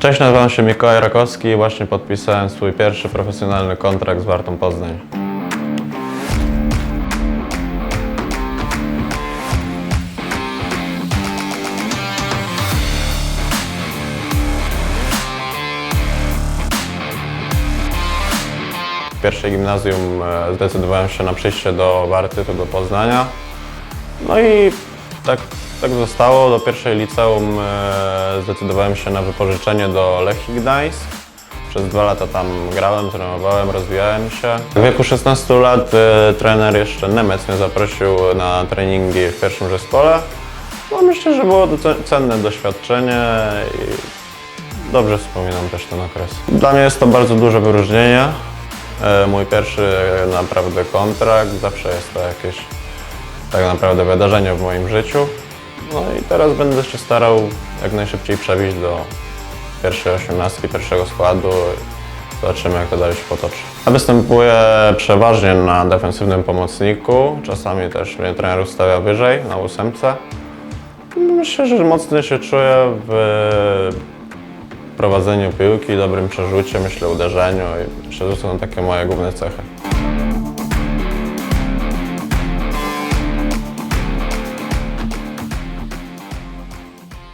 Cześć, nazywam się Mikołaj Rakowski i właśnie podpisałem swój pierwszy profesjonalny kontrakt z Wartą Poznań. W pierwszej gimnazjum e, zdecydowałem się na przyjście do Warty, tu do Poznania. No i tak, tak zostało. Do pierwszej liceum e, zdecydowałem się na wypożyczenie do Lechii Gdańsk. Przez dwa lata tam grałem, trenowałem, rozwijałem się. W wieku 16 lat e, trener jeszcze Nemec mnie zaprosił na treningi w pierwszym zespole. No myślę, że było to ce- cenne doświadczenie i dobrze wspominam też ten okres. Dla mnie jest to bardzo duże wyróżnienie. E, Mój pierwszy e, naprawdę kontrakt, zawsze jest to jakieś tak naprawdę wydarzenie w moim życiu. No i teraz będę się starał jak najszybciej przebić do pierwszej osiemnastki, pierwszego składu. Zobaczymy, jak to dalej się potoczy. Ja występuję przeważnie na defensywnym pomocniku. Czasami też mnie trener ustawia wyżej, na ósemce. Myślę, że mocno się czuję w prowadzeniu piłki, dobrym przerzucie, myślę, uderzeniu i myślę, że to są takie moje główne cechy.